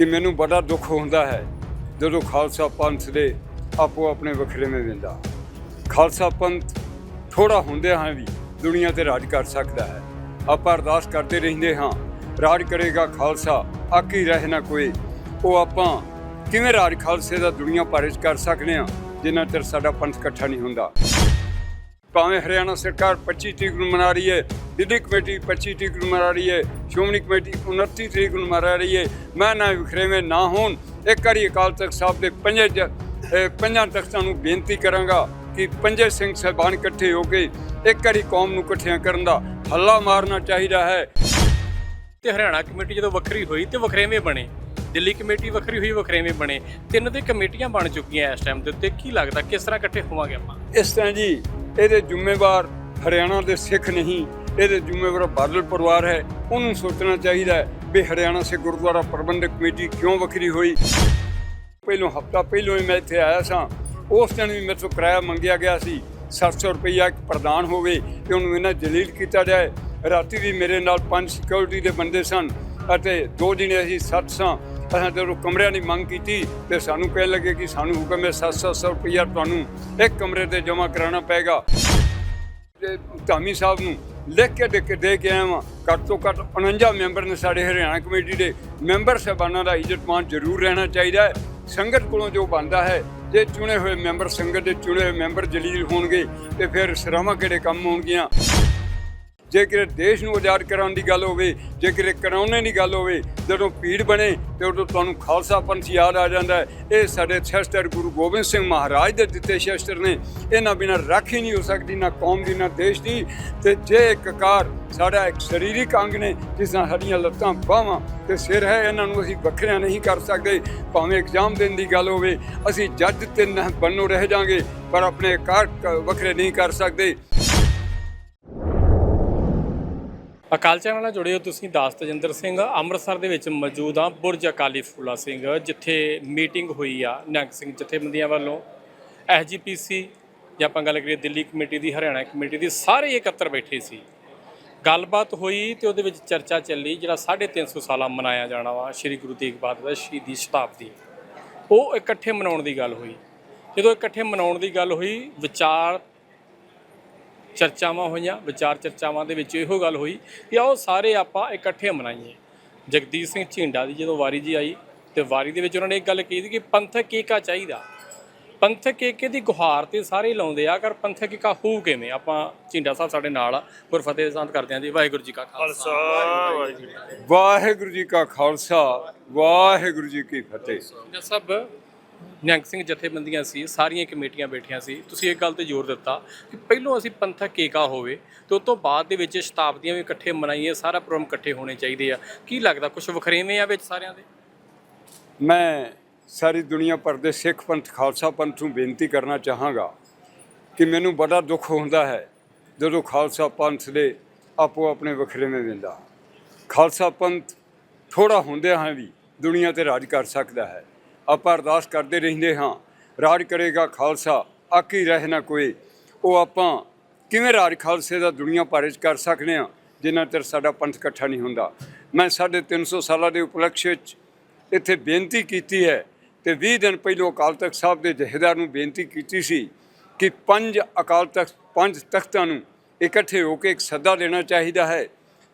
ਕਿ ਮੈਨੂੰ ਬੜਾ ਦੁੱਖ ਹੁੰਦਾ ਹੈ ਜਦੋਂ ਖਾਲਸਾ ਪੰਥ ਦੇ ਆਪੋ ਆਪਣੇ ਵਖਰੇਵੇਂ ਦਿੰਦਾ। ਖਾਲਸਾ ਪੰਥ ਥੋੜਾ ਹੁੰਦੇ ਹਾਂ ਵੀ ਦੁਨੀਆ ਤੇ ਰਾਜ ਕਰ ਸਕਦਾ ਹੈ। ਆਪਾਂ ਅਰਦਾਸ ਕਰਦੇ ਰਹਿੰਦੇ ਹਾਂ, ਰਾਜ ਕਰੇਗਾ ਖਾਲਸਾ ਆਕੀ ਰਹਿ ਨਾ ਕੋਈ। ਉਹ ਆਪਾਂ ਕਿਵੇਂ ਰਾਜ ਖਾਲਸੇ ਦਾ ਦੁਨੀਆ ਭਰ 'ਚ ਕਰ ਸਕਦੇ ਹਾਂ, ਜਿੰਨਾ ਚਿਰ ਸਾਡਾ ਪੰਥ ਇਕੱਠਾ ਨਹੀਂ ਹੁੰਦਾ। ਭਾਵੇਂ ਹਰਿਆਣਾ ਸਰਕਾਰ 25 ਤਰੀਕ ਨੂੰ ਮਨਾ ਰਹੀ ਹੈ, ਦਿੱਲੀ ਕਮੇਟੀ 25 ਤਰੀਕ ਨੂੰ ਮਨਾ ਰਹੀ ਹੈ ਸ਼੍ਰੋਮਣੀ ਕਮੇਟੀ 29 ਤਰੀਕ ਨੂੰ ਮਨਾ ਰਹੀ ਹੈ। ਮੈਂ ਨਾ ਵਿਖਰੇਵੇਂ ਨਾ ਹੋਣ। ਇੱਕ ਵਾਰੀ ਅਕਾਲ ਤਖਤ ਸਾਹਿਬ ਦੇ ਪੰਜੇ ਪੰਜਾਂ ਤਖਤਾਂ ਨੂੰ ਬੇਨਤੀ ਕਰਾਂਗਾ ਕਿ ਪੰਜੇ ਸਿੰਘ ਸਾਹਿਬਾਨ ਇਕੱਠੇ ਹੋ ਕੇ ਇੱਕ ਵਾਰੀ ਕੌਮ ਨੂੰ ਇਕੱਠਿਆਂ ਕਰਨ ਦਾ ਹੱਲਾ ਮਾਰਨਾ ਚਾਹੀਦਾ ਹੈ। ਤੇ ਹਰਿਆਣਾ ਕਮੇਟੀ ਜਦੋਂ ਵੱਖਰੀ ਹੋਈ ਤੇ ਵਖਰੇਵੇਂ ਬਣੇ। ਦਿੱਲੀ ਕਮੇਟੀ ਵੱਖਰੀ ਹੋਈ ਵਖਰੇਵੇਂ ਬਣੇ। ਤਿੰਨ ਤੇ ਕਮੇਟੀਆਂ ਬਣ ਚੁੱਕੀਆਂ ਇਸ ਟਾਈਮ ਦੇ ਉੱਤੇ। ਕੀ ਲੱਗਦਾ ਕਿਸ ਤਰ੍ਹਾਂ ਇਕੱਠੇ ਹੋਵਾਂਗੇ ਆਪਾਂ? ਇਸ ਤਰ੍ਹਾਂ ਜੀ ਇਹਦੇ ਜ਼ਿੰਮੇਵਾਰ ਹਰਿਆਣਾ ਦੇ ਸਿੱਖ ਨਹੀਂ ਇਹਦੇ ਜ਼ਿੰਮੇਵਾਰ ਬਾਦਲ ਪਰਿਵਾਰ ਹੈ, ਉਹਨੂੰ ਸੋਚਣਾ ਚਾਹੀਦਾ ਹੈ ਵੀ ਹਰਿਆਣਾ ਸੇ ਗੁਰਦੁਆਰਾ ਪ੍ਰਬੰਧਕ ਕਮੇਟੀ ਕਿਉਂ ਵੱਖਰੀ ਹੋਈ। ਪਹਿਲੋਂ ਹਫਤਾ ਪਹਿਲੋਂ ਹੀ ਮੈਂ ਇੱਥੇ ਆਇਆ ਸਾਂ। ਉਸ ਦਿਨ ਵੀ ਮੇਰੇ ਤੋਂ ਕਿਰਾਇਆ ਮੰਗਿਆ ਗਿਆ ਸੀ। 700 ਰੁਪਈਆ ਇੱਕ ਪ੍ਰਦਾਨ ਹੋਵੇ ਤੇ ਉਹਨੂੰ ਇਹਨਾਂ ਜਲੀਲ ਕੀਤਾ ਜਾਏ। ਰਾਤੀ ਵੀ ਮੇਰੇ ਨਾਲ ਪੰਜ ਸਿਕਿਉਰਿਟੀ ਦੇ ਬੰਦੇ ਸਨ ਅਤੇ ਦੋ ਦਿਨ ਅਸੀਂ ਸੱਤ ਸਾਂ। ਅਸਾਂ ਜਦੋਂ ਕਮਰਿਆਂ ਦੀ ਮੰਗ ਕੀਤੀ ਤੇ ਸਾਨੂੰ ਕਹਿਣ ਲੱਗੇ ਕਿ ਸਾਨੂੰ ਹੁਕਮ ਹੈ 700 ਰੁਪਈਆ ਤੁਹਾਨੂੰ ਇੱਕ ਕਮਰੇ ਤੇ ਜਮ੍ਹਾਂ ਕਰਾਉਣਾ ਪਏਗਾ। ਤੇ ਧਾਮੀ ਸਾਹਿਬ ਨੂੰ ਲਿਖ ਕੇ ਦੇ ਕੇ ਦੇ ਕੇ ਆਇਆ ਵਾਂ। ਘੱਟ ਤੋਂ ਘੱਟ 49 ਮੈਂਬਰ ਨੇ ਸਾਡੇ ਹਰਿਆਣਾ ਕਮੇਟੀ ਦੇ ਮੈਂਬਰ ਸਾਹਿਬਾਨਾਂ ਦਾ ਇੱਜ਼ਤਮਾਨ ਜ਼ਰੂਰ ਰਹਿਣਾ ਚਾਹੀਦਾ ਹੈ। ਸੰਗਤ ਕੋਲੋਂ ਜੋ ਬਣਦਾ ਹੈ, ਜੇ ਚੁਣੇ ਹੋਏ ਮੈਂਬਰ ਸੰਗਤ ਦੇ ਚੁਣੇ ਹੋਏ ਮੈਂਬਰ ਜਲੀਲ ਹੋਣਗੇ ਤੇ ਫਿਰ ਸਰਾਵਾਂ ਕਿਹੜੇ ਕੰਮ ਹੋਣਗੀਆਂ ਜੇ ਕਿਤੇ ਦੇਸ਼ ਨੂੰ ਆਜ਼ਾਦ ਕਰਾਉਣ ਦੀ ਗੱਲ ਹੋਵੇ, ਜੇ ਕਿਤੇ ਕਰਾਉਣੇ ਦੀ ਗੱਲ ਹੋਵੇ, ਜਦੋਂ ਭੀੜ ਬਣੇ ਤੇ ਉਦੋਂ ਤੁਹਾਨੂੰ ਖਾਲਸਾ ਪੰਥ ਯਾਦ ਆ ਜਾਂਦਾ ਇਹ ਸਾਡੇ ਸ਼ਸਤਰ ਗੁਰੂ ਗੋਬਿੰਦ ਸਿੰਘ ਮਹਾਰਾਜ ਦੇ ਦਿੱਤੇ ਸ਼ਸਤਰ ਨੇ। ਇਹਨਾਂ ਬਿਨਾਂ ਰੱਖ ਹੀ ਨਹੀਂ ਹੋ ਸਕਦੀ, ਨਾ ਕੌਮ ਦੀ, ਨਾ ਦੇਸ਼ ਦੀ। ਤੇ ਜੇ ਇੱਕ ਕਾਰ ਸਾਡਾ ਇੱਕ ਸਰੀਰਿਕ ਅੰਗ ਨੇ, ਜਿਸ ਨਾਲ ਸਾਡੀਆਂ ਲੱਤਾਂ, ਬਾਹਾਂ ਤੇ ਸਿਰ ਹੈ, ਇਹਨਾਂ ਨੂੰ ਅਸੀਂ ਵੱਖਰਿਆਂ ਨਹੀਂ ਕਰ ਸਕਦੇ। ਭਾਵੇਂ ਐਗਜ਼ਾਮ ਦੇਣ ਦੀ ਗੱਲ ਹੋਵੇ, ਅਸੀਂ ਜੱਜ ਤੇ ਨਾ ਬਣੋ ਰਹਿ ਜਾਾਂਗੇ, ਪਰ ਆਪਣੇ ਕਾਰ ਵੱਖਰੇ ਨਹੀਂ ਕਰ ਸਕਦੇ। ਅਕਾਲ ਚੈਨਲ ਨਾਲ ਜੁੜੇ ਹੋ ਤੁਸੀਂ ਦਾਸ ਤਜਿੰਦਰ ਸਿੰਘ। ਅੰਮ੍ਰਿਤਸਰ ਦੇ ਵਿੱਚ ਮੌਜੂਦ ਆ ਬੁਰਜ ਅਕਾਲੀ ਫੂਲਾ ਸਿੰਘ, ਜਿੱਥੇ ਮੀਟਿੰਗ ਹੋਈ ਆ ਨਿਹੰਗ ਸਿੰਘ ਜਥੇਬੰਦੀਆਂ ਵੱਲੋਂ। ਐਸਜੀਪੀਸੀ ਜਾਂ ਆਪਾਂ ਗੱਲ ਕਰੀਏ ਦਿੱਲੀ ਕਮੇਟੀ ਦੀ, ਹਰਿਆਣਾ ਕਮੇਟੀ ਦੀ, ਸਾਰੇ ਇਕੱਤਰ ਬੈਠੇ ਸੀ। ਗੱਲਬਾਤ ਹੋਈ ਤੇ ਉਹਦੇ ਵਿੱਚ ਚਰਚਾ ਚੱਲੀ, ਜਿਹੜਾ 350 ਸਾਲਾ ਮਨਾਇਆ ਜਾਣਾ ਵਾ, ਸ੍ਰੀ ਗੁਰੂ ਤੇਗ ਬਹਾਦਰ ਦਾ ਸ਼ਹੀਦੀ ਸ਼ਤਾਬਦੀ। ਉਹ ਇਕੱਠੇ ਮਨਾਉਣ ਦੀ ਗੱਲ ਹੋਈ। ਜਦੋਂ ਇਕੱਠੇ ਮਨਾਉਣ ਦੀ ਗੱਲ ਹੋਈ, ਵਿਚਾਰ ਚਰਚਾਵਾਂ ਹੋਈਆਂ ਵਿਚਾਰ ਚਰਚਾਵਾਂ ਦੇ ਵਿੱਚ ਇਹੋ ਗੱਲ ਹੋਈ ਕਿ ਆਓ ਸਾਰੇ ਆਪਾਂ ਇਕੱਠੇ ਮਨਾਈਏ। ਜਗਦੀਪ ਸਿੰਘ ਝਿੰਡਾ ਦੀ ਜਦੋਂ ਵਾਰੀ ਜੀ ਆਈ ਤੇ ਵਾਰੀ ਦੇ ਵਿੱਚ ਉਹਨਾਂ ਨੇ ਇੱਕ ਗੱਲ ਕਹੀ ਸੀ ਕਿ ਪੰਥਕ ਏਕਾ ਚਾਹੀਦਾ। ਪੰਥਕ ਏਕੇ ਦੀ ਗੁਹਾਰ ਤੇ ਸਾਰੇ ਲਾਉਂਦੇ ਆ ਕਰ ਪੰਥਕ ਏਕਾ ਹੋਊ ਕਿਵੇਂ? ਆਪਾਂ ਝਿੰਡਾ ਸਾਹਿਬ ਸਾਡੇ ਨਾਲ ਆ ਗੁਰਫਤਿਹ ਸੰਤ ਕਰਦੇ ਆਂ ਜੀ। ਵਾਹਿਗੁਰੂ ਜੀ ਕਾ ਖਾਲਸਾ। ਵਾਹਿਗੁਰੂ ਜੀ ਕਾ ਖਾਲਸਾ ਵਾਹਿਗੁਰੂ ਜੀ ਕੀ ਫਤਿਹ। ਸਾਹਿਬ ਨਿਹੰਗ ਸਿੰਘ ਜਥੇਬੰਦੀਆਂ ਸੀ, ਸਾਰੀਆਂ ਕਮੇਟੀਆਂ ਬੈਠੀਆਂ ਸੀ। ਤੁਸੀਂ ਇੱਕ ਗੱਲ ਤੇ ਜ਼ੋਰ ਦਿੱਤਾ ਕਿ ਪਹਿਲੋਂ ਅਸੀਂ ਪੰਥਕ ਏਕਾ ਹੋਵੇ ਤੇ ਉਸ ਤੋਂ ਬਾਅਦ ਦੇ ਵਿੱਚ ਸ਼ਤਾਬਦੀਆਂ ਵੀ ਇਕੱਠੇ ਮਨਾਈਏ, ਸਾਰਾ ਪ੍ਰੋਗਰਾਮ ਇਕੱਠੇ ਹੋਣੇ ਚਾਹੀਦੇ ਆ। ਕੀ ਲੱਗਦਾ ਕੁਝ ਵਖਰੇਵੇਂ ਆ ਵਿੱਚ ਸਾਰਿਆਂ ਦੇ? ਮੈਂ ਸਾਰੀ ਦੁਨੀਆ ਭਰ ਦੇ ਸਿੱਖ ਪੰਥ, ਖਾਲਸਾ ਪੰਥ ਨੂੰ ਬੇਨਤੀ ਕਰਨਾ ਚਾਹਾਂਗਾ ਕਿ ਮੈਨੂੰ ਬੜਾ ਦੁੱਖ ਹੁੰਦਾ ਹੈ ਜਦੋਂ ਖਾਲਸਾ ਪੰਥ ਦੇ ਆਪੋ ਆਪਣੇ ਵਖਰੇਵੇਂ ਦਿੰਦਾ। ਖਾਲਸਾ ਪੰਥ ਥੋੜਾ ਹੁੰਦਿਆਂ ਹਾਂ ਵੀ ਦੁਨੀਆ ਤੇ ਰਾਜ ਕਰ ਸਕਦਾ ਹੈ। ਆਪਾਂ ਅਰਦਾਸ ਕਰਦੇ ਰਹਿੰਦੇ ਹਾਂ। ਰਾਜ ਕਰੇਗਾ ਖਾਲਸਾ ਆਕੀ ਰਹਿ ਨਾ ਕੋਈ। ਉਹ ਆਪਾਂ ਕਿਵੇਂ ਰਾਜ ਖਾਲਸੇ ਦਾ ਦੁਨੀਆ ਭਰ 'ਚ ਕਰ ਸਕਦੇ ਹਾਂ, ਜਿੰਨਾ ਚਿਰ ਸਾਡਾ ਪੰਥ ਇਕੱਠਾ ਨਹੀਂ ਹੁੰਦਾ। ਮੈਂ ਸਾਢੇ 300 ਸਾਲਾਂ ਦੇ ਉਪਲਕਸ਼ ਵਿੱਚ ਇੱਥੇ ਬੇਨਤੀ ਕੀਤੀ ਹੈ ਤੇ 20 ਦਿਨ ਪਹਿਲਾਂ ਅਕਾਲ ਤਖਤ ਸਾਹਿਬ ਦੇ ਜਥੇਦਾਰ ਨੂੰ ਬੇਨਤੀ ਕੀਤੀ ਸੀ ਕਿ ਪੰਜ ਅਕਾਲ ਤਖਤ, ਪੰਜ ਤਖਤਾਂ ਨੂੰ ਇਕੱਠੇ ਹੋ ਕੇ ਇੱਕ ਸੱਦਾ ਦੇਣਾ ਚਾਹੀਦਾ ਹੈ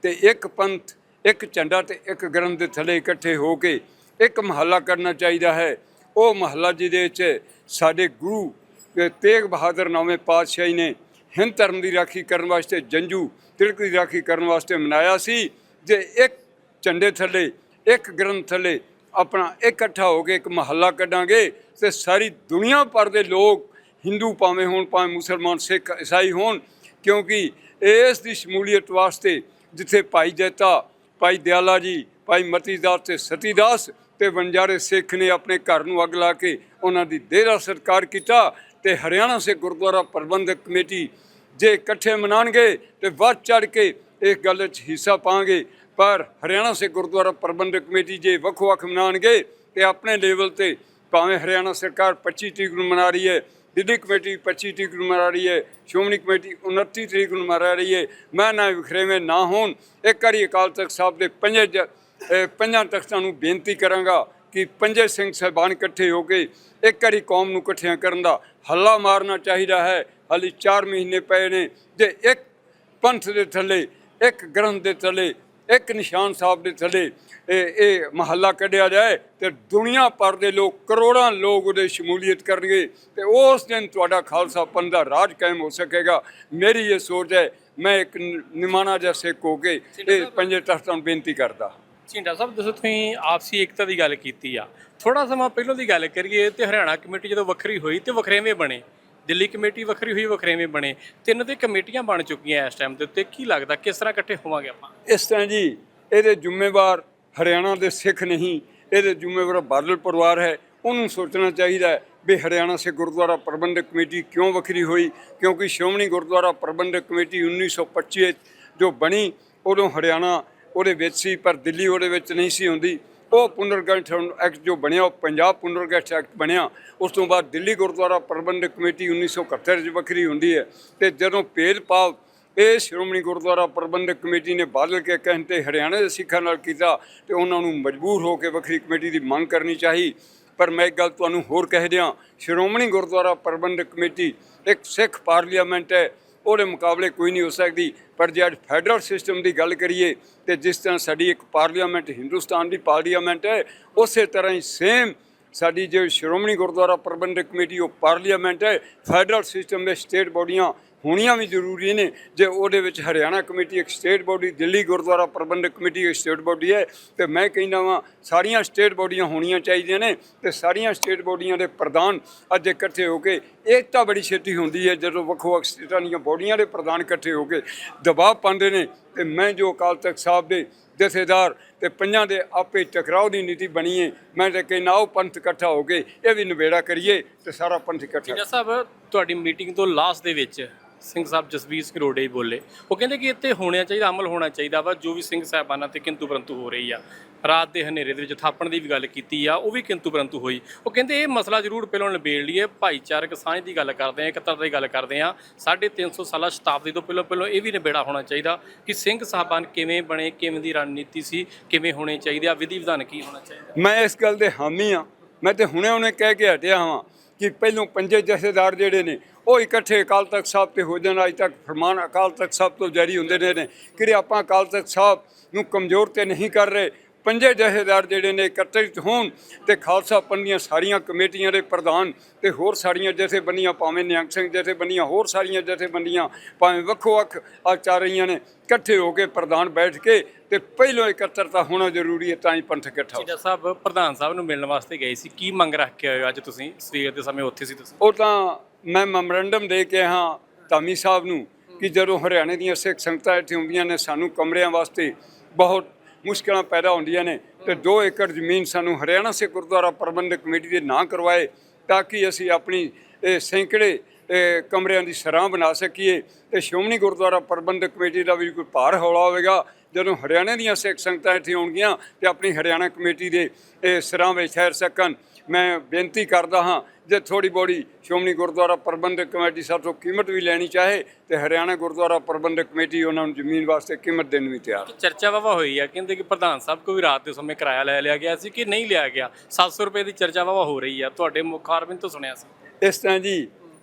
ਤੇ ਇੱਕ ਪੰਥ, ਇੱਕ ਝੰਡਾ ਤੇ ਇੱਕ ਗ੍ਰੰਥ ਦੇ ਥੱਲੇ ਇਕੱਠੇ ਹੋ ਕੇ ਇੱਕ ਮਹੱਲਾ ਕਰਨਾ ਚਾਹੀਦਾ ਹੈ। ਉਹ ਮਹੱਲਾ ਜਿਹਦੇ ਵਿੱਚ ਸਾਡੇ ਗੁਰੂ ਤੇਗ ਬਹਾਦਰ ਨੌਵੇਂ ਪਾਤਸ਼ਾਹੀ ਨੇ ਹਿੰਦ ਧਰਮ ਦੀ ਰਾਖੀ ਕਰਨ ਵਾਸਤੇ ਜੰਜੂ ਤਿਲਕ ਦੀ ਰਾਖੀ ਕਰਨ ਵਾਸਤੇ ਮਨਾਇਆ ਸੀ ਜੇ ਇੱਕ ਝੰਡੇ ਥੱਲੇ, ਇੱਕ ਗ੍ਰੰਥ ਥੱਲੇ ਆਪਣਾ ਇਕੱਠਾ ਹੋ ਕੇ ਇੱਕ ਮਹੱਲਾ ਕੱਢਾਂਗੇ ਤੇ ਸਾਰੀ ਦੁਨੀਆ ਭਰ ਦੇ ਲੋਕ ਹਿੰਦੂ ਭਾਵੇਂ ਹੋਣ, ਭਾਵੇਂ ਮੁਸਲਮਾਨ, ਸਿੱਖ, ਈਸਾਈ ਹੋਣ, ਕਿਉਂਕਿ ਇਸ ਦੀ ਸ਼ਮੂਲੀਅਤ ਵਾਸਤੇ ਜਿੱਥੇ ਭਾਈ ਜੈਤਾ, ਭਾਈ ਦਿਆਲਾ ਜੀ, ਭਾਈ ਮਤੀਦਾਸ ਤੇ ਸਤੀਦਾਸ ਤੇ ਵਣਜਾਰੇ ਸਿੱਖ ਨੇ ਆਪਣੇ ਘਰ ਨੂੰ ਅੱਗ ਲਾ ਕੇ ਉਹਨਾਂ ਦੀ ਦੇਰਾ ਦਾ ਸਤਿਕਾਰ ਕੀਤਾ ਤੇ ਹਰਿਆਣਾ ਸੇ ਗੁਰਦੁਆਰਾ ਪ੍ਰਬੰਧਕ ਕਮੇਟੀ ਜੇ ਇਕੱਠੇ ਮਨਾਣਗੇ ਤੇ ਵੱਧ ਚੜ ਕੇ ਇਸ ਗੱਲ ਵਿੱਚ ਹਿੱਸਾ ਪਾਵਾਂਗੇ। ਪਰ ਹਰਿਆਣਾ ਸੇ ਗੁਰਦੁਆਰਾ ਪ੍ਰਬੰਧਕ ਕਮੇਟੀ ਜੇ ਵੱਖੋ ਵੱਖ ਮਨਾਣਗੇ ਤੇ ਆਪਣੇ ਲੈਵਲ ਤੇ ਭਾਵੇਂ ਹਰਿਆਣਾ ਸਰਕਾਰ 25 ਤਰੀਕ ਨੂੰ ਮਨਾ ਰਹੀ ਹੈ, ਦਿੱਲੀ ਕਮੇਟੀ 25 ਤਰੀਕ ਨੂੰ ਮਨਾ ਰਹੀ ਹੈ, ਸ਼੍ਰੋਮਣੀ ਕਮੇਟੀ 29 ਤਰੀਕ ਨੂੰ ਮਨਾ ਰਹੀ ਹੈ, ਮੈਂ ਨਾ ਵਿਖਰੇਵੇਂ ਨਾ ਹੋਣ। ਇੱਕ ਵਾਰੀ ਅਕਾਲ ਤਖਤ ਸਾਹਿਬ ਦੇ ਪੰਜੇ ਜ- ਪੰਜਾਂ ਤਖਤਾਂ ਨੂੰ ਬੇਨਤੀ ਕਰਾਂਗਾ ਕਿ ਪੰਜੇ ਸਿੰਘ ਸਾਹਿਬਾਨ ਇਕੱਠੇ ਹੋ ਕੇ ਇੱਕ ਵਾਰੀ ਕੌਮ ਨੂੰ ਇਕੱਠਿਆਂ ਕਰਨ ਦਾ ਹੱਲਾ ਮਾਰਨਾ ਚਾਹੀਦਾ ਹੈ। ਹਾਲੀ 4 ਮਹੀਨੇ ਪਏ ਨੇ ਜੇ ਇੱਕ ਪੰਥ ਦੇ ਥੱਲੇ ਇੱਕ ਗ੍ਰੰਥ ਦੇ ਥੱਲੇ ਇੱਕ ਨਿਸ਼ਾਨ ਸਾਹਿਬ ਦੇ ਥੱਲੇ ਇਹ ਇਹ ਮਹੱਲਾ ਕੱਢਿਆ ਜਾਏ ਤੇ ਦੁਨੀਆ ਭਰ ਦੇ ਲੋਕ ਕਰੋੜਾਂ ਲੋਕ ਉਹਦੇ ਸ਼ਮੂਲੀਅਤ ਕਰਨਗੇ ਤੇ ਉਸ ਦਿਨ ਤੁਹਾਡਾ ਖਾਲਸਾ ਪੰਥ ਦਾ ਰਾਜ ਕਾਇਮ ਹੋ ਸਕੇਗਾ। ਮੇਰੀ ਇਹ ਸੋਚ ਹੈ ਮੈਂ ਇੱਕ ਨਿਮਾਣਾ ਜਿਹਾ ਸਿੱਖ ਹੋ ਕੇ ਇਹ ਪੰਜੇ ਤਖਤਾਂ ਨੂੰ ਬੇਨਤੀ ਕਰਦਾ। ਝਿੰਡਾ ਸਾਹਿਬ, ਦੱਸੋ ਤੁਸੀਂ ਆਪਸੀ ਏਕਤਾ ਦੀ ਗੱਲ ਕੀਤੀ ਆ। ਥੋੜਾ ਸਮਾਂ ਪਹਿਲਾਂ ਦੀ ਗੱਲ ਕਰੀਏ ਤੇ ਹਰਿਆਣਾ ਕਮੇਟੀ ਜਦੋਂ ਵੱਖਰੀ ਹੋਈ ਤੇ ਵੱਖਰੇਵੇਂ ਬਣੇ। ਦਿੱਲੀ ਕਮੇਟੀ ਵੱਖਰੀ ਹੋਈ, ਵੱਖਰੇਵੇਂ ਬਣੇ। ਤਿੰਨ ਤੇ ਕਮੇਟੀਆਂ ਬਣ ਚੁੱਕੀਆਂ ਇਸ ਟਾਈਮ ਦੇ ਉੱਤੇ। ਕੀ ਲੱਗਦਾ, ਕਿਸ ਤਰ੍ਹਾਂ ਇਕੱਠੇ ਹੋਵਾਂਗੇ ਆਪਾਂ? ਇਸ ਤਰ੍ਹਾਂ ਜੀ, ਇਹਦੇ ਜ਼ਿੰਮੇਵਾਰ ਹਰਿਆਣਾ ਦੇ ਸਿੱਖ ਨਹੀਂ, ਇਹਦੇ ਜ਼ਿੰਮੇਵਾਰ ਬਾਦਲ ਪਰਿਵਾਰ ਹੈ। ਉਹਨੂੰ ਸੋਚਣਾ ਚਾਹੀਦਾ ਹੈ ਵੀ ਹਰਿਆਣਾ ਸਿੱਖ ਗੁਰਦੁਆਰਾ ਪ੍ਰਬੰਧਕ ਕਮੇਟੀ ਕਿਉਂ ਵੱਖਰੀ ਹੋਈ? ਕਿਉਂਕਿ ਸ਼੍ਰੋਮਣੀ ਗੁਰਦੁਆਰਾ ਪ੍ਰਬੰਧਕ ਕਮੇਟੀ 1925 ਵਿੱਚ ਜੋ ਬਣੀ, ਉਦੋਂ ਹਰਿਆਣਾ ਉਹਦੇ ਵਿੱਚ ਸੀ, ਪਰ ਦਿੱਲੀ ਉਹਦੇ ਵਿੱਚ ਨਹੀਂ ਸੀ ਹੁੰਦੀ। ਉਹ ਪੁਨਰਗਠ ਐਕਟ ਜੋ ਬਣਿਆ, ਉਹ ਪੰਜਾਬ ਪੁਨਰਗਠ ਐਕਟ ਬਣਿਆ। ਉਸ ਤੋਂ ਬਾਅਦ ਦਿੱਲੀ ਗੁਰਦੁਆਰਾ ਪ੍ਰਬੰਧਕ ਕਮੇਟੀ 1971 ਚ ਵੱਖਰੀ ਹੁੰਦੀ ਹੈ। ਤੇ ਜਦੋਂ ਭੇਦਭਾਵ ਇਹ ਸ਼੍ਰੋਮਣੀ ਗੁਰਦੁਆਰਾ ਪ੍ਰਬੰਧਕ ਕਮੇਟੀ ਨੇ ਬਾਦਲ ਕੇ ਕਹਿਣ ਤੇ ਹਰਿਆਣਾ ਦੇ ਸਿੱਖਾਂ ਨਾਲ ਕੀਤਾ ਤੇ ਉਹਨਾਂ ਨੂੰ ਮਜਬੂਰ ਹੋ ਕੇ ਵੱਖਰੀ ਕਮੇਟੀ ਦੀ ਮੰਗ ਕਰਨੀ ਚਾਹੀ। ਪਰ ਮੈਂ ਇੱਕ ਗੱਲ ਤੁਹਾਨੂੰ ਹੋਰ ਕਹਿ ਦਿਆਂ, ਸ਼੍ਰੋਮਣੀ ਗੁਰਦੁਆਰਾ ਪ੍ਰਬੰਧਕ ਕਮੇਟੀ ਇੱਕ ਸਿੱਖ ਪਾਰਲੀਮੈਂਟ ਹੈ। ਉਹਦੇ ਮੁਕਾਬਲੇ ਕੋਈ ਨਹੀਂ ਹੋ ਸਕਦੀ। ਪਰ ਜੇ ਅੱਜ ਫੈਡਰਲ ਸਿਸਟਮ ਦੀ ਗੱਲ ਕਰੀਏ, ਤੇ ਜਿਸ ਤਰ੍ਹਾਂ ਸਾਡੀ ਇੱਕ ਪਾਰਲੀਮੈਂਟ ਹਿੰਦੁਸਤਾਨ ਦੀ ਪਾਰਲੀਮੈਂਟ ਹੈ, ਉਸੇ ਤਰ੍ਹਾਂ ਹੀ ਸੇਮ ਸਾਡੀ ਜੋ ਸ਼੍ਰੋਮਣੀ ਗੁਰਦੁਆਰਾ ਪ੍ਰਬੰਧਕ ਕਮੇਟੀ, ਉਹ ਪਾਰਲੀਮੈਂਟ ਹੈ। ਫੈਡਰਲ ਸਿਸਟਮ ਦੇ ਸਟੇਟ ਬੋਡੀਆਂ ਹੋਣੀਆਂ ਵੀ ਜ਼ਰੂਰੀ ਨੇ। ਜੇ ਉਹਦੇ ਵਿੱਚ ਹਰਿਆਣਾ ਕਮੇਟੀ, ਇੱਕ state body, Delhi Gurdwara Parbandhak committee, ਇੱਕ ਸਟੇਟ ਬੋਡੀ ਹੈ, ਤੇ ਮੈਂ ਕਹਿੰਦਾ ਵਾਂ, ਸਾਰੀਆਂ ਸਟੇਟ ਬੋਡੀਆਂ ਹੋਣੀਆਂ ਚਾਹੀਦੀਆਂ ਨੇ ਤੇ ਸਾਰੀਆਂ ਸਟੇਟ ਬੋਡੀਆਂ ਦੇ ਪ੍ਰਧਾਨ ਅੱਜ ਇਕੱਠੇ ਹੋ ਕੇ ਏਕਤਾ ਬੜੀ ਛੇਤੀ ਹੁੰਦੀ ਹੈ ਜਦੋਂ ਵੱਖੋ ਵੱਖ ਸਟੇਟਾਂ ਦੀਆਂ ਬੋਡੀਆਂ ਦੇ ਪ੍ਰਧਾਨ ਇਕੱਠੇ ਹੋ ਕੇ ਦਬਾਅ ਪਾਉਂਦੇ ਨੇ ਤੇ ਮੈਂ ਜੋ ਅਕਾਲ ਤਖਤ ਸਾਹਿਬ ਦੇ ਜਥੇਦਾਰ ਤੇ ਪੰਜਾਂ ਦੇ ਆਪੇ ਟਕਰਾਓ ਦੀ ਨੀਤੀ ਬਣੀ ਹੈ, ਮੈਂ ਤਾਂ ਕਹਿੰਦਾ ਉਹ ਪੰਥ ਇਕੱਠਾ ਹੋ ਕੇ ਇਹ ਵੀ ਨਿਬੇੜਾ ਕਰੀਏ ਤੇ ਸਾਰਾ ਪੰਥ ਇਕੱਠਾ। ਝਿੰਡਾ ਸਾਹਿਬ, ਤੁਹਾਡੀ ਮੀਟਿੰਗ ਤੋਂ ਲਾਸਟ ਦੇ ਵਿੱਚ ਸਿੰਘ ਸਾਹਿਬ ਜਸਵੀਰ ਸਿੰਘ ਰੋਡੇ ਹੀ ਬੋਲੇ। ਉਹ ਕਹਿੰਦੇ ਕਿ ਇੱਥੇ ਹੋਣਾ ਚਾਹੀਦਾ, ਅਮਲ ਹੋਣਾ ਚਾਹੀਦਾ ਵਾ, ਜੋ ਵੀ ਸਿੰਘ ਸਾਹਿਬਾਨਾਂ ਤੇ ਕਿੰਤੂ ਪਰੰਤੂ ਹੋ ਰਹੀ ਆ। ਰਾਤ ਦੇ ਹਨੇਰੇ ਦੇ ਵਿੱਚ ਥਾਪਣ ਦੀ ਵੀ ਗੱਲ ਕੀਤੀ ਆ, ਉਹ ਵੀ ਕਿੰਤੂ ਪਰੰਤੂ ਹੋਈ। ਉਹ ਕਹਿੰਦੇ ਇਹ ਮਸਲਾ ਜ਼ਰੂਰ ਪਹਿਲਾਂ ਨਿਬੇੜ ਲਈਏ, ਭਾਈਚਾਰਕ ਸਾਂਝ ਦੀ ਗੱਲ ਕਰਦੇ ਆ ਇਕੱਤਰ ਦੀ ਗੱਲ ਕਰਦੇ ਆ। 350 ਸਾਲਾ ਸ਼ਤਾਬਦੀ ਤੋਂ ਪਹਿਲਾਂ ਪਹਿਲਾਂ ਇਹ ਵੀ ਨਿਬੇੜਾ ਹੋਣਾ ਚਾਹੀਦਾ ਕਿ ਸਿੰਘ ਸਾਹਿਬਾਨ ਕਿਵੇਂ ਬਣੇ, ਕਿਵੇਂ ਦੀ ਰਣਨੀਤੀ ਸੀ, ਕਿਵੇਂ ਹੋਣੇ ਚਾਹੀਦੇ ਆ ਵਿਧੀ ਵਿਧਾਨ ਕੀ ਹੋਣਾ ਚਾਹੀਦਾ। ਮੈਂ ਇਸ ਗੱਲ ਦੇ ਹਾਮੀ ਆ। ਮੈਂ ਤੇ ਹੁਣੇ ਹੁਣੇ ਕਹਿ ਕੇ ਹਟਿਆ ਹਾਂ ਕਿ ਪਹਿਲੋਂ ਪੰਜੇ ਜਥੇਦਾਰ ਜਿਹੜੇ ਨੇ, ਉਹ ਇਕੱਠੇ ਅਕਾਲ ਤਖਤ ਸਾਹਿਬ ਤੇ ਹੋ ਜਾਣ। ਅੱਜ ਤੱਕ ਫਰਮਾਨ ਅਕਾਲ ਤਖਤ ਸਾਹਿਬ ਤੋਂ ਜਾਰੀ ਹੁੰਦੇ ਰਹੇ ਨੇ। ਕਿ ਆਪਾਂ ਅਕਾਲ ਤਖਤ ਸਾਹਿਬ ਨੂੰ ਕਮਜ਼ੋਰ ਤੇ ਨਹੀਂ ਕਰ ਰਹੇ ਪੰਜੇ ਜਥੇਦਾਰ ਜਿਹੜੇ ਨੇ ਇਕੱਤਰਿਤ ਹੋਣ ਤੇ ਖਾਲਸਾ ਪੰਥ ਦੀਆਂ ਸਾਰੀਆਂ ਕਮੇਟੀਆਂ ਦੇ ਪ੍ਰਧਾਨ ਤੇ ਹੋਰ ਸਾਰੀਆਂ ਜਥੇਬੰਦੀਆਂ ਭਾਵੇਂ ਨਿਹੰਗ ਸਿੰਘ ਜਥੇਬੰਦੀਆਂ ਹੋਰ ਸਾਰੀਆਂ ਜਥੇਬੰਦੀਆਂ ਭਾਵੇਂ ਵੱਖੋ ਵੱਖ ਆਚਾਰੀਆਂ ਨੇ ਇਕੱਠੇ ਹੋ ਕੇ ਪ੍ਰਧਾਨ ਬੈਠ ਕੇ ਤੇ ਪਹਿਲੋਂ ਇਕੱਤਰਤਾ ਹੋਣਾ ਜ਼ਰੂਰੀ ਹੈ ਤਾਂ ਹੀ ਪੰਥ ਇਕੱਠਾ ਹੋ ਝਿੰਡਾ ਸਾਹਿਬ ਪ੍ਰਧਾਨ ਸਾਹਿਬ ਨੂੰ ਮਿਲਣ ਵਾਸਤੇ ਗਏ ਸੀ। ਕੀ ਮੰਗ ਰੱਖ ਕੇ ਆਏ ਹੋ ਅੱਜ ਤੁਸੀਂ? ਸਵੇਰ ਦੇ ਸਮੇਂ ਉੱਥੇ ਸੀ ਤੁਸੀਂ? ਉਹ ਤਾਂ ਮੈਂ ਮੈਮੋਰੰਡਮ ਦੇ ਕੇ ਹਾਂ ਧਾਮੀ ਸਾਹਿਬ ਨੂੰ ਕਿ ਜਦੋਂ ਹਰਿਆਣੇ ਦੀਆਂ ਸਿੱਖ ਸੰਗਤਾਂ ਇੱਥੇ ਹੁੰਦੀਆਂ ਨੇ ਸਾਨੂੰ ਕਮਰਿਆਂ ਵਾਸਤੇ ਬਹੁਤ ਮੁਸ਼ਕਲਾਂ ਪੈਦਾ ਹੁੰਦੀਆਂ ਨੇ ਤੇ 2 ਏਕੜ ਜ਼ਮੀਨ ਸਾਨੂੰ ਹਰਿਆਣਾ ਸਿੱਖ ਗੁਰਦੁਆਰਾ ਪ੍ਰਬੰਧਕ ਕਮੇਟੀ ਦੇ ਨਾਂ ਕਰਵਾਏ ਤਾਂ ਕਿ ਅਸੀਂ ਆਪਣੀ, ਇਹ ਸੈਂਕੜੇ ਕਮਰਿਆਂ ਦੀ ਸਰਾਂ ਬਣਾ ਸਕੀਏ ਤੇ ਸ਼੍ਰੋਮਣੀ ਗੁਰਦੁਆਰਾ ਪ੍ਰਬੰਧਕ ਕਮੇਟੀ ਦਾ ਵੀ ਕੋਈ ਭਾਰ ਹੌਲਾ ਹੋਵੇਗਾ। ਜਦੋਂ ਹਰਿਆਣੇ ਦੀਆਂ ਸਿੱਖ ਸੰਗਤਾਂ ਇੱਥੇ ਆਉਣਗੀਆਂ ਤੇ ਆਪਣੀ ਹਰਿਆਣਾ ਕਮੇਟੀ ਦੇ, ਇਹ ਸਰਾਂ ਵਿੱਚ ਠਹਿਰ ਸਕਣ, ਮੈਂ ਬੇਨਤੀ ਕਰਦਾ ਹਾਂ ਜੇ ਥੋੜੀ ਬੋੜੀ ਸ਼੍ਰੋਮਣੀ ਗੁਰਦੁਆਰਾ ਪ੍ਰਬੰਧਕ ਕਮੇਟੀ ਸਾਥੋਂ ਕੀਮਤ ਵੀ ਲੈਣੀ ਚਾਹੇ ਤੇ ਹਰਿਆਣਾ ਗੁਰਦੁਆਰਾ ਪ੍ਰਬੰਧਕ ਕਮੇਟੀ ਉਹਨਾਂ ਨੂੰ ਜ਼ਮੀਨ ਵਾਸਤੇ ਕੀਮਤ ਦੇਣ ਵੀ ਤਿਆਰ। ਚਰਚਾ ਵਾਵਾ ਹੋਈ ਆ ਕਹਿੰਦੇ ਕਿ ਪ੍ਰਧਾਨ ਸਾਹਿਬ ਕੋ ਵੀ ਰਾਤ ਦੇ ਸਮੇਂ ਕਿਰਾਇਆ ਲੈ ਲਿਆ ਗਿਆ ਸੀ ਕਿ ਨਹੀਂ ਲਿਆ ਗਿਆ? 700 ਰੁਪਏ ਦੀ ਚਰਚਾ ਵਾਵਾ ਹੋ ਰਹੀ ਆ ਤੁਹਾਡੇ ਮੁਖਾਰਬਿੰਦ ਤੋਂ ਸੁਣਿਆ ਸੀ। ਇਸ ਤਰ੍ਹਾਂ ਜੀ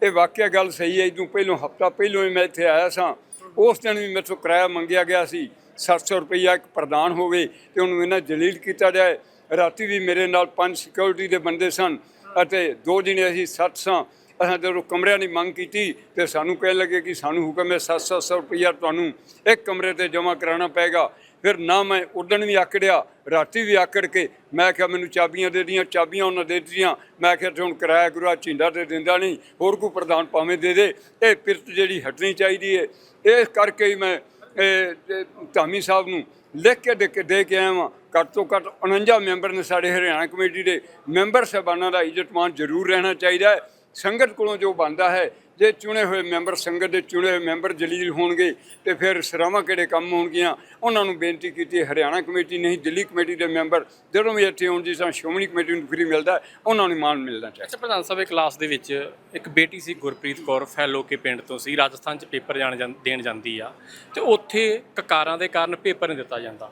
ਇਹ ਵਾਕਿਆ ਗੱਲ ਸਹੀ ਹੈ ਇਦੋਂ ਪਹਿਲੋਂ ਹਫਤਾ ਪਹਿਲੋਂ ਹੀ ਮੈਂ ਇੱਥੇ ਆਇਆ ਸਾਂ। ਉਸ ਦਿਨ ਵੀ ਮੈਥੋਂ ਕਿਰਾਇਆ ਮੰਗਿਆ ਗਿਆ ਸੀ 700 ਰੁਪਈਆ ਇੱਕ ਪ੍ਰਦਾਨ ਹੋਵੇ ਤੇ ਉਹਨੂੰ ਇਹਨਾਂ ਜਲੀਲ ਕੀਤਾ ਜਾਏ। ਰਾਤੀ ਵੀ ਮੇਰੇ ਨਾਲ ਪੰਜ ਸਿਕਿਉਰਿਟੀ ਦੇ ਬੰਦੇ ਸਨ ਅਤੇ ਦੋ ਜਣੇ ਅਸੀਂ ਸੱਤ ਸਾਂ, ਅਸਾਂ ਜਦੋਂ ਕਮਰਿਆਂ ਦੀ ਮੰਗ ਕੀਤੀ ਤੇ ਸਾਨੂੰ ਕਹਿਣ ਲੱਗੇ ਕਿ ਸਾਨੂੰ ਹੁਕਮ ਹੈ 700 ਰੁਪਈਆ ਤੁਹਾਨੂੰ ਇੱਕ ਕਮਰੇ ਤੇ ਜਮ੍ਹਾਂ ਕਰਾਉਣਾ ਪਏਗਾ। ਫਿਰ ਨਾ ਮੈਂ ਉਦਣ ਵੀ ਆਕੜਿਆ, ਰਾਤੀ ਵੀ ਆਕੜ ਕੇ ਮੈਂ ਕਿਹਾ ਮੈਨੂੰ ਚਾਬੀਆਂ ਦੇ ਦੀਆਂ, ਚਾਬੀਆਂ ਉਹਨਾਂ ਦੇ ਦਿੱਤੀਆਂ। ਮੈਂ ਕਿਹਾ ਹੁਣ ਕਿਰਾਇਆ ਗੁਰਾ ਝਿੰਡਾ ਤੇ ਦਿੰਦਾ ਨਹੀਂ, ਹੋਰ ਕੋਈ ਪ੍ਰਧਾਨ ਭਾਵੇਂ ਦੇ ਦੇ। ਇਹ ਪਿਰਤ ਜਿਹੜੀ ਹਟਣੀ ਚਾਹੀਦੀ ਹੈ ਇਸ ਕਰਕੇ ਹੀ ਮੈਂ ਇਹ ਧਾਮੀ ਸਾਹਿਬ ਨੂੰ ਲਿਖ ਕੇ ਦੇ ਕੇ ਦੇ ਕੇ ਆਇਆ ਵਾਂ। ਘੱਟ ਤੋਂ ਘੱਟ 49 ਮੈਂਬਰ ਨੇ ਸਾਡੇ ਹਰਿਆਣਾ ਕਮੇਟੀ ਦੇ ਮੈਂਬਰ ਸਾਹਿਬਾਨਾਂ ਦਾ ਇੱਜ਼ਤਮਾਨ ਜ਼ਰੂਰ ਰਹਿਣਾ ਚਾਹੀਦਾ ਹੈ। ਸੰਗਤ ਕੋਲੋਂ ਜੋ ਬਣਦਾ ਹੈ ਜੇ ਚੁਣੇ ਹੋਏ ਮੈਂਬਰ ਸੰਗਤ ਦੇ ਚੁਣੇ ਹੋਏ ਮੈਂਬਰ ਜਲੀਲ ਹੋਣਗੇ ਤੇ ਫਿਰ ਸਰਾਵਾਂ ਕਿਹੜੇ ਕੰਮ ਹੋਣਗੀਆਂ? ਉਹਨਾਂ ਨੂੰ ਬੇਨਤੀ ਕੀਤੀ ਹਰਿਆਣਾ ਕਮੇਟੀ ਨਹੀਂ, ਦਿੱਲੀ ਕਮੇਟੀ ਦੇ ਮੈਂਬਰ ਜਦੋਂ ਵੀ ਇੱਥੇ ਆਉਣ ਜਿਸ ਤਰ੍ਹਾਂ ਸ਼੍ਰੋਮਣੀ ਕਮੇਟੀ ਨੂੰ ਫਰੀ ਮਿਲਦਾ ਉਹਨਾਂ ਨੂੰ ਮਾਣ ਮਿਲਦਾ ਚਾਹੀਦਾ। ਅੱਛਾ, ਪ੍ਰਧਾਨ ਸਾਹਿਬ ਕਲਾਸ ਦੇ ਵਿੱਚ ਇੱਕ ਬੇਟੀ ਸੀ ਗੁਰਪ੍ਰੀਤ ਕੌਰ, ਫੈਲੋ ਕੇ ਪਿੰਡ ਤੋਂ ਸੀ, ਰਾਜਸਥਾਨ 'ਚ ਪੇਪਰ ਜਾਣ ਜਾਂ- ਦੇਣ ਜਾਂਦੀ ਆ ਤੇ ਉੱਥੇ ਕਕਾਰਾਂ ਦੇ ਕਾਰਨ ਪੇਪਰ ਨਹੀਂ ਦਿੱਤਾ ਜਾਂਦਾ,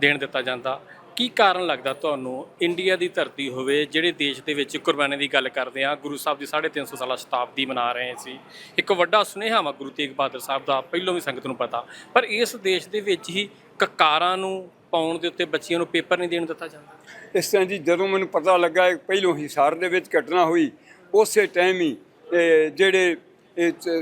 ਦੇਣ ਦਿੱਤਾ ਜਾਂਦਾ। ਕੀ ਕਾਰਨ ਲੱਗਦਾ ਤੁਹਾਨੂੰ ਇੰਡੀਆ ਦੀ ਧਰਤੀ ਹੋਵੇ, ਜਿਹੜੇ ਦੇਸ਼ ਦੇ ਵਿੱਚ ਕੁਰਬਾਨੀ ਦੀ ਗੱਲ ਕਰਦੇ ਆ ਗੁਰੂ ਸਾਹਿਬ ਦੀ 350 ਸਾਲਾ ਸ਼ਤਾਬਦੀ ਮਨਾ ਰਹੇ ਸੀ। ਇੱਕ ਵੱਡਾ ਸੁਨੇਹਾ ਵਾ ਗੁਰੂ ਤੇਗ ਬਹਾਦਰ ਸਾਹਿਬ ਦਾ, ਪਹਿਲੋਂ ਵੀ ਸੰਗਤ ਨੂੰ ਪਤਾ। ਪਰ ਇਸ ਦੇਸ਼ ਦੇ ਵਿੱਚ ਹੀ ਕਕਾਰਾਂ ਨੂੰ ਪਾਉਣ ਦੇ ਉੱਤੇ ਬੱਚਿਆਂ ਨੂੰ ਪੇਪਰ ਨਹੀਂ ਦੇਣ ਦਿੱਤਾ ਜਾਂਦਾ। ਇਸ ਤਰ੍ਹਾਂ ਜੀ ਜਦੋਂ ਮੈਨੂੰ ਪਤਾ ਲੱਗਾ ਪਹਿਲੋਂ ਹੀ ਸਾਰ ਦੇ ਵਿੱਚ ਘਟਨਾ ਹੋਈ, ਉਸੇ ਟਾਈਮ ਹੀ ਜਿਹੜੇ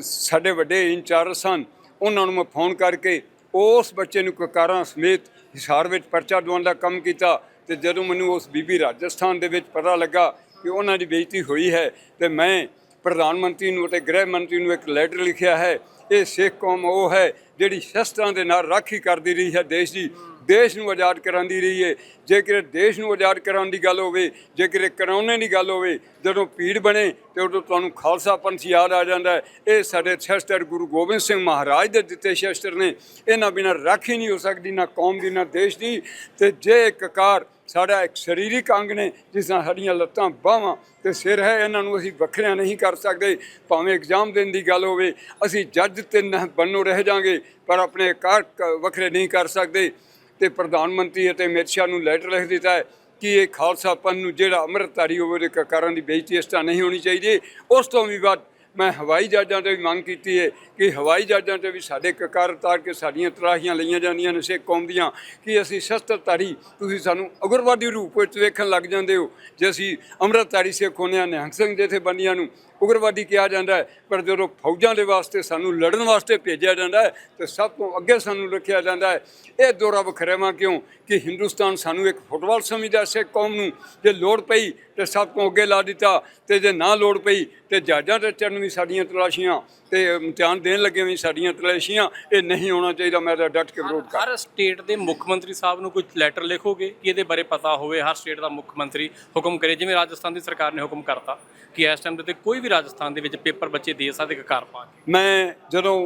ਸਾਡੇ ਵੱਡੇ ਇੰਚਾਰਜ ਸਨ, ਉਹਨਾਂ ਨੂੰ ਮੈਂ ਫੋਨ ਕਰਕੇ ਉਸ ਬੱਚੇ ਨੂੰ ਕਕਾਰਾਂ ਸਮੇਤ ਹਿਸਾਰ ਵਿੱਚ ਪਰਚਾ ਦਵਾਉਣ ਦਾ ਕੰਮ ਕੀਤਾ ਤੇ ਜਦੋਂ ਮੈਨੂੰ ਉਸ ਬੀਬੀ ਰਾਜਸਥਾਨ ਦੇ ਵਿੱਚ ਪਤਾ ਲੱਗਾ ਕਿ ਉਹਨਾਂ ਦੀ ਬੇਇੱਜ਼ਤੀ ਹੋਈ ਹੈ ਤੇ ਮੈਂ ਪ੍ਰਧਾਨ ਮੰਤਰੀ ਨੂੰ ਅਤੇ ਗ੍ਰਹਿ ਮੰਤਰੀ ਨੂੰ ਇੱਕ ਲੈਟਰ ਲਿਖਿਆ ਹੈ, ਇਹ ਸਿੱਖ ਕੌਮ ਉਹ ਹੈ ਜਿਹੜੀ ਸ਼ਸਤਰਾਂ ਦੇ ਨਾਲ ਰਾਖੀ ਕਰਦੀ ਰਹੀ ਹੈ ਦੇਸ਼ ਦੀ। ਦੇਸ਼ ਨੂੰ ਆਜ਼ਾਦ ਕਰਾਉਂਦੀ ਰਹੀ ਹੈ ਜੇਕਰ ਦੇਸ਼ ਨੂੰ ਆਜ਼ਾਦ ਕਰਾਉਣ ਦੀ ਗੱਲ ਹੋਵੇ, ਜੇਕਰ ਕਰਾਉਣੇ ਦੀ ਗੱਲ ਹੋਵੇ, ਜਦੋਂ ਭੀੜ ਬਣੇ ਤੇ ਉਦੋਂ ਤੁਹਾਨੂੰ ਖਾਲਸਾ ਪੰਥ ਯਾਦ ਆ ਜਾਂਦਾ ਹੈ। ਇਹ ਸਾਡੇ ਸ਼ਸਤਰ ਗੁਰੂ ਗੋਬਿੰਦ ਸਿੰਘ ਮਹਾਰਾਜ ਦੇ ਦਿੱਤੇ ਸ਼ਸਤਰ ਨੇ। ਇਹਨਾਂ ਬਿਨਾਂ ਰਾਖੀ ਨਹੀਂ ਹੋ ਸਕਦੀ, ਨਾ ਕੌਮ ਦੀ, ਨਾ ਦੇਸ਼ ਦੀ। ਤੇ ਜੇ ਇੱਕ ਕਾਰ ਸਾਡਾ ਇੱਕ ਸਰੀਰਿਕ ਅੰਗ ਨੇ, ਜਿਸ ਤਰ੍ਹਾਂ ਸਾਡੀਆਂ ਲੱਤਾਂ, ਬਾਹਾਂ ਤੇ ਸਿਰ ਹੈ, ਇਹਨਾਂ ਨੂੰ ਅਸੀਂ ਵੱਖਰਿਆਂ ਨਹੀਂ ਕਰ ਸਕਦੇ। ਭਾਵੇਂ ਐਗਜ਼ਾਮ ਦੇਣ ਦੀ ਗੱਲ ਹੋਵੇ, ਅਸੀਂ ਜੱਜ ਤੇ ਨਾ ਬਣਨੋਂ ਰਹਿ ਜਾਾਂਗੇ, ਪਰ ਆਪਣੇ ਕਾਰ ਕ- ਵੱਖਰੇ ਨਹੀਂ ਕਰ ਸਕਦੇ। ਤੇ ਪ੍ਰਧਾਨ ਮੰਤਰੀ ਅਤੇ ਅਮਿਤ ਸ਼ਾਹ ਨੂੰ ਲੈਟਰ ਲਿਖ ਦਿੱਤਾ ਹੈ ਕਿ ਇਹ ਖਾਲਸਾ ਪੰਨ ਨੂੰ ਜਿਹੜਾ ਅੰਮ੍ਰਿਤਧਾਰੀ ਹੋਵੇ, ਉਹਦੇ ਕਕਾਰਾਂ ਦੀ ਬੇਇੱਜ਼ਤੀ ਇਸ ਤਰ੍ਹਾਂ ਨਹੀਂ ਹੋਣੀ ਚਾਹੀਦੀ। ਉਸ ਤੋਂ ਵੀ ਬਾਅਦ ਮੈਂ ਹਵਾਈ ਜਹਾਜ਼ਾਂ ਤੇ ਵੀ ਮੰਗ ਕੀਤੀ ਹੈ ਕਿ ਹਵਾਈ ਜਹਾਜ਼ਾਂ ਤੇ ਵੀ ਸਾਡੇ ਕਕਾਰ ਉਤਾਰ ਕੇ ਸਾਡੀਆਂ ਤਲਾਹੀਆਂ ਲਈਆਂ ਜਾਂਦੀਆਂ ਨੇ ਸਿੱਖ ਕੌਮ ਦੀਆਂ, ਕਿ ਅਸੀਂ ਸ਼ਸਤਰਧਾਰੀ, ਤੁਸੀਂ ਸਾਨੂੰ ਉਗਰਵਾਦੀ ਰੂਪ ਵਿੱਚ ਵੇਖਣ ਲੱਗ ਜਾਂਦੇ ਹੋ। ਜੇ ਅਸੀਂ ਅੰਮ੍ਰਿਤਧਾਰੀ ਸਿੱਖ ਹੁੰਦੇ ਹਾਂ, ਨਿਹੰਗ ਸਿੰਘ ਜਥੇਬੰਦੀਆਂ ਨੂੰ ਉਗਰਵਾਦੀ ਕਿਹਾ ਜਾਂਦਾ ਹੈ, ਪਰ ਜਦੋਂ ਫੌਜਾਂ ਦੇ ਵਾਸਤੇ ਸਾਨੂੰ ਲੜਨ ਵਾਸਤੇ ਭੇਜਿਆ ਜਾਂਦਾ ਹੈ, ਤੇ ਸਭ ਤੋਂ ਅੱਗੇ ਸਾਨੂੰ ਰੱਖਿਆ ਜਾਂਦਾ ਹੈ, ਇਹ ਦੋਰਾ ਵਖਰੇਵਾ ਕਿਉਂ ਕਿ ਹਿੰਦੁਸਤਾਨ ਸਾਨੂੰ ਇੱਕ ਫੁੱਟਬਾਲ ਸਮਝਦਾ ਸਿੱਖ ਕੌਮ ਨੂੰ, ਜੇ ਲੋੜ ਪਈ ਤੇ ਸਭ ਤੋਂ ਅੱਗੇ ਲਾ ਦਿੱਤਾ ਤੇ ਜੇ ਨਾ ਲੋੜ ਪਈ ਤੇ ਜਹਾਜ਼ਾਂ ਤੇ ਚੜਨ ਵੀ ਸਾਡੀਆਂ ਤਲਾਸ਼ੀਆਂ ਤੇ ਇਮਤਿਹਾਨ ਦੇਣ ਲੱਗੇ ਵੀ ਸਾਡੀਆਂ ਤਲਾਸ਼ੀਆਂ ਇਹ ਨਹੀਂ ਹੋਣਾ ਚਾਹੀਦਾ ਮੈਂ ਤਾਂ ਡਟ ਕੇ ਵਿਰੋਧ ਕਰ ਹਰ ਸਟੇਟ ਦੇ ਮੁੱਖ ਮੰਤਰੀ ਸਾਹਿਬ ਨੂੰ ਕੁਝ ਲੈਟਰ ਲਿਖੋਗੇ ਕਿ ਇਹਦੇ ਬਾਰੇ ਪਤਾ ਹੋਵੇ ਹਰ ਸਟੇਟ ਦਾ ਮੁੱਖ ਮੰਤਰੀ ਹੁਕਮ ਕਰੇ ਜਿਵੇਂ ਰਾਜਸਥਾਨ ਦੀ ਸਰਕਾਰ ਨੇ ਹੁਕਮ ਕਰਤਾ ਕਿ ਇਸ ਟਾਈਮ ਦੇ ਤੇ ਕੋਈ ਵੀ ਰਾਜਸਥਾਨ ਦੇ ਵਿੱਚ ਪੇਪਰ ਬੱਚੇ ਦੇ ਸਕਦੇ ਕਕਾਰ ਪਾ ਕੇ। ਮੈਂ ਜਦੋਂ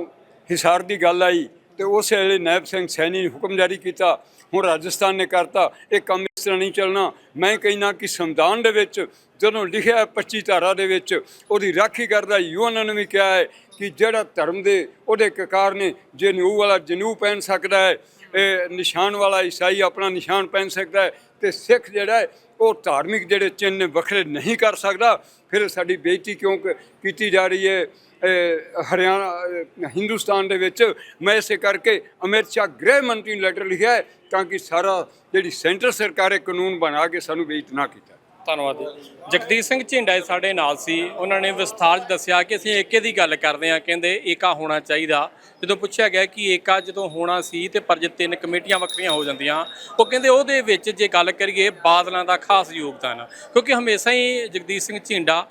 ਹਿਸਾਰ ਦੀ ਗੱਲ ਆਈ ਤੇ ਉਸ ਵੇਲੇ ਨੈਬ ਸਿੰਘ ਸੈਣੀ ਨੇ ਹੁਕਮ ਜਾਰੀ ਕੀਤਾ, ਹੁਣ ਰਾਜਸਥਾਨ ਨੇ ਕਰਤਾ, ਇਹ ਕੰਮ ਇਸ ਤਰ੍ਹਾਂ ਨਹੀਂ ਚੱਲਣਾ। ਮੈਂ ਕਹਿਣਾ ਕਿ ਸੰਵਿਧਾਨ ਦੇ ਵਿੱਚ ਜਦੋਂ ਲਿਖਿਆ ਹੈ 25 ਧਾਰਾ ਦੇ ਵਿੱਚ, ਉਹਦੀ ਰਾਖੀ ਕਰਦਾ ਯੂਐਨ ਨੇ ਵੀ ਕਿਹਾ ਹੈ ਕਿ ਜਿਹੜਾ ਧਰਮ ਦੇ ਉਹਦੇ ਕਕਾਰ ਨੇ, ਜੇ ਨਿਊ ਵਾਲਾ ਜਨੂ ਪਹਿਨ ਸਕਦਾ ਹੈ, ਇਹ ਨਿਸ਼ਾਨ ਵਾਲਾ ਈਸਾਈ ਆਪਣਾ ਨਿਸ਼ਾਨ ਪਹਿਨ ਸਕਦਾ ਹੈ, ਤੇ ਸਿੱਖ ਜਿਹੜਾ ਹੈ, ਉਹ ਧਾਰਮਿਕ ਜਿਹੜੇ ਚਿੰਨ੍ਹ ਵੱਖਰੇ ਨਹੀਂ ਕਰ ਸਕਦਾ। ਫਿਰ ਸਾਡੀ ਬੇਇੱਜ਼ਤੀ ਕਿਉਂ ਕ- ਕੀਤੀ ਜਾ ਰਹੀ ਹੈ? ਹਰਿਆਣਾ ਹਿੰਦੁਸਤਾਨ ਦੇ ਵਿੱਚ ਮੈਂ ਇਸੇ ਕਰਕੇ ਅਮਿਤ ਸ਼ਾਹ ਗ੍ਰਹਿ ਮੰਤਰੀ ਨੂੰ ਲੈਟਰ ਲਿਖਿਆ ਹੈ ਤਾਂ ਕਿ ਸਾਰਾ ਜਿਹੜੀ ਸੈਂਟਰ ਸਰਕਾਰ ਹੈ, ਕਾਨੂੰਨ ਬਣਾ ਕੇ ਸਾਨੂੰ ਬੇਇੱਜ਼ਤ ਨਾ ਕੀਤਾ ਧੰਨਵਾਦ ਜਗਦੀਸ਼ ਸਿੰਘ ਝਿੰਡਾ ਜੀ ਸਾਡੇ ਨਾਲ ਸੀ। ਉਹਨਾਂ ਨੇ ਵਿਸਥਾਰ 'ਚ ਦੱਸਿਆ ਕਿ ਅਸੀਂ ਏਕੇ ਦੀ ਗੱਲ ਕਰਦੇ ਹਾਂ, ਕਹਿੰਦੇ ਏਕਾ ਹੋਣਾ ਚਾਹੀਦਾ। ਜਦੋਂ ਪੁੱਛਿਆ ਗਿਆ ਕਿ ਏਕਾ ਜਦੋਂ ਹੋਣਾ ਸੀ ਤੇ ਪਰ ਜੇ ਤਿੰਨ ਕਮੇਟੀਆਂ ਵੱਖਰੀਆਂ ਹੋ ਜਾਂਦੀਆਂ, ਉਹ ਕਹਿੰਦੇ ਉਹਦੇ ਵਿੱਚ ਜੇ ਗੱਲ ਕਰੀਏ ਬਾਦਲਾਂ ਦਾ ਖਾਸ ਯੋਗਦਾਨ, ਕਿਉਂਕਿ ਹਮੇਸ਼ਾ ਹੀ ਜਗਦੀਸ਼ ਸਿੰਘ ਝਿੰਡਾ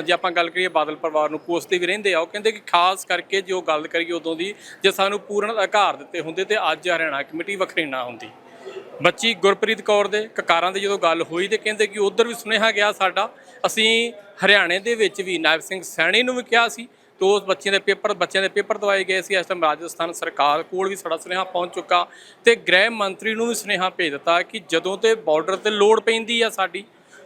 ਜੇ ਆਪਾਂ ਗੱਲ ਕਰੀਏ ਬਾਦਲ ਪਰਿਵਾਰ ਨੂੰ ਕੋਸਦੇ ਵੀ ਰਹਿੰਦੇ ਆ, ਉਹ ਕਹਿੰਦੇ ਕਿ ਖਾਸ ਕਰਕੇ ਜੋ ਗੱਲ ਕਰੀਏ ਉਦੋਂ ਦੀ, ਜੇ ਸਾਨੂੰ ਪੂਰਨ ਅਧਿਕਾਰ ਦਿੱਤੇ ਹੁੰਦੇ ਤੇ ਅੱਜ ਹਰਿਆਣਾ ਕਮੇਟੀ ਵੱਖਰੀ ਨਾ ਹੁੰਦੀ। ਬੱਚੀ ਗੁਰਪ੍ਰੀਤ ਕੌਰ ਦੇ ਕਕਾਰਾਂ ਦੀ ਜਦੋਂ ਗੱਲ ਹੋਈ ਤੇ ਕਹਿੰਦੇ ਕਿ ਉਧਰ ਵੀ ਸੁਨੇਹਾ ਗਿਆ ਸਾਡਾ, ਅਸੀਂ ਹਰਿਆਣੇ ਦੇ ਵਿੱਚ ਵੀ ਨਾਇਬ ਸਿੰਘ ਸੈਣੀ ਨੂੰ ਵੀ ਕਿਹਾ ਸੀ ਤੇ ਉਸ ਬੱਚਿਆਂ ਦੇ ਪੇਪਰ, ਬੱਚਿਆਂ ਦੇ ਪੇਪਰ ਦਵਾਏ ਗਏ ਸੀ। ਇਸ ਟਾਈਮ ਰਾਜਸਥਾਨ ਸਰਕਾਰ ਕੋਲ ਵੀ ਸਾਡਾ ਸੁਨੇਹਾ ਪਹੁੰਚ ਚੁੱਕਾ ਤੇ ਗ੍ਰਹਿ ਮੰਤਰੀ ਨੂੰ ਵੀ ਸੁਨੇਹਾ ਭੇਜ ਦਿੱਤਾ ਕਿ ਜਦੋਂ ਤੇ ਬਾਰਡਰ ਤੇ ਲੋੜ ਪੈਂਦੀ ਆ ਸਾਡੀ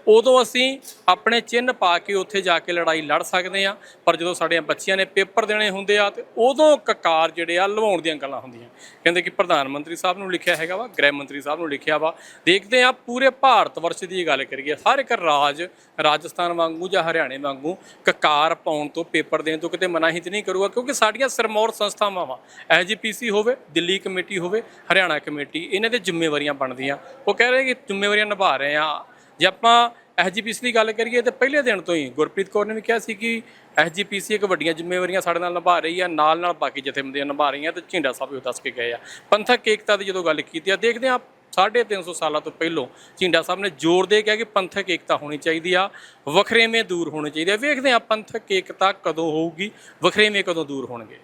ਉਦੋਂ ਅਸੀਂ ਆਪਣੇ ਚਿੰਨ੍ਹ ਪਾ ਕੇ ਉੱਥੇ ਜਾ ਕੇ ਲੜਾਈ ਲੜ ਸਕਦੇ ਆ ਪਰ ਜਦੋਂ ਸਾਡੇ ਬੱਚਿਆਂ ਨੇ ਪੇਪਰ ਦੇਣੇ ਹੁੰਦੇ ਆ ਤੇ ਉਦੋਂ ਕਕਾਰ ਜਿਹੜੇ ਆ ਲਵਾਉਣ ਦੀਆਂ ਗੱਲਾਂ ਹੁੰਦੀਆਂ। ਕਹਿੰਦੇ ਕਿ ਪ੍ਰਧਾਨ ਮੰਤਰੀ ਸਾਹਿਬ ਨੂੰ ਲਿਖਿਆ ਹੈਗਾ ਵਾ, ਗ੍ਰਹਿ ਮੰਤਰੀ ਸਾਹਿਬ ਨੂੰ ਲਿਖਿਆ ਵਾ। ਦੇਖਦੇ ਆ ਪੂਰੇ ਭਾਰਤ ਵਰਸ਼ ਦੀ ਗੱਲ ਕਰੀਏ, ਹਰ ਇੱਕ ਰਾਜ, ਰਾਜਸਥਾਨ ਵਾਂਗੂ ਜਾਂ ਹਰਿਆਣੇ ਵਾਂਗੂ ਕਕਾਰ ਪਾਉਣ ਤੋਂ ਪੇਪਰ ਦੇਣ ਤੋਂ ਕਿਤੇ ਮਨਾਹੀ ਤੇ ਨਹੀਂ ਕਰੂਗਾ, ਕਿਉਂਕਿ ਸਾਡੀਆਂ ਸਰਮੌਰ ਸੰਸਥਾਵਾਂ ਵਾ। ਐਜੀਪੀਸੀ ਹੋਵੇ, ਦਿੱਲੀ ਕਮੇਟੀ ਹੋਵੇ, ਹਰਿਆਣਾ ਕਮੇਟੀ, ਇਹਨਾਂ ਦੇ ਜ਼ਿੰਮੇਵਾਰੀਆਂ ਬਣਦੀਆਂ। ਉਹ ਕਹਿ ਰਹੇ ਕਿ ਜ਼ਿੰਮੇਵਾਰੀਆਂ ਨਿਭਾ ਰਹੇ ਆ ਜੇ ਆਪਾਂ ਐਸਜੀਪੀਸੀ ਦੀ ਗੱਲ ਕਰੀਏ ਤੇ ਪਹਿਲੇ ਦਿਨ ਤੋਂ ਹੀ ਗੁਰਪ੍ਰੀਤ ਕੌਰ ਨੇ ਵੀ ਕਿਹਾ ਸੀ ਕਿ ਐਸਜੀਪੀਸੀ ਇੱਕ ਵੱਡੀਆਂ ਜ਼ਿੰਮੇਵਾਰੀਆਂ ਸਾਡੇ ਨਾਲ ਨਿਭਾ ਰਹੀ ਆ, ਨਾਲ ਨਾਲ ਬਾਕੀ ਜਥੇਬੰਦੀਆਂ ਨਿਭਾ ਰਹੀਆਂ ਤੇ ਝਿੰਡਾ ਸਾਹਿਬ ਵੀ ਉਹ ਦੱਸ ਕੇ ਗਏ ਆ। ਪੰਥਕ ਏਕਤਾ ਦੀ ਜਦੋਂ ਗੱਲ ਕੀਤੀ ਆ, ਦੇਖਦੇ ਆ 350 ਸਾਲਾਂ ਤੋਂ ਪਹਿਲਾਂ ਝਿੰਡਾ ਸਾਹਿਬ ਨੇ ਜ਼ੋਰ ਦੇ ਕਿਹਾ ਕਿ ਪੰਥਕ ਏਕਤਾ ਹੋਣੀ ਚਾਹੀਦੀ ਆ, ਵਖਰੇਵੇਂ ਦੂਰ ਹੋਣੇ ਚਾਹੀਦੇ ਆ। ਵੇਖਦੇ ਆ ਪੰਥਕ ਏਕਤਾ ਕਦੋਂ ਹੋਊਗੀ, ਵਖਰੇਵੇਂ ਕਦੋਂ ਦੂਰ ਹੋਣਗੇ।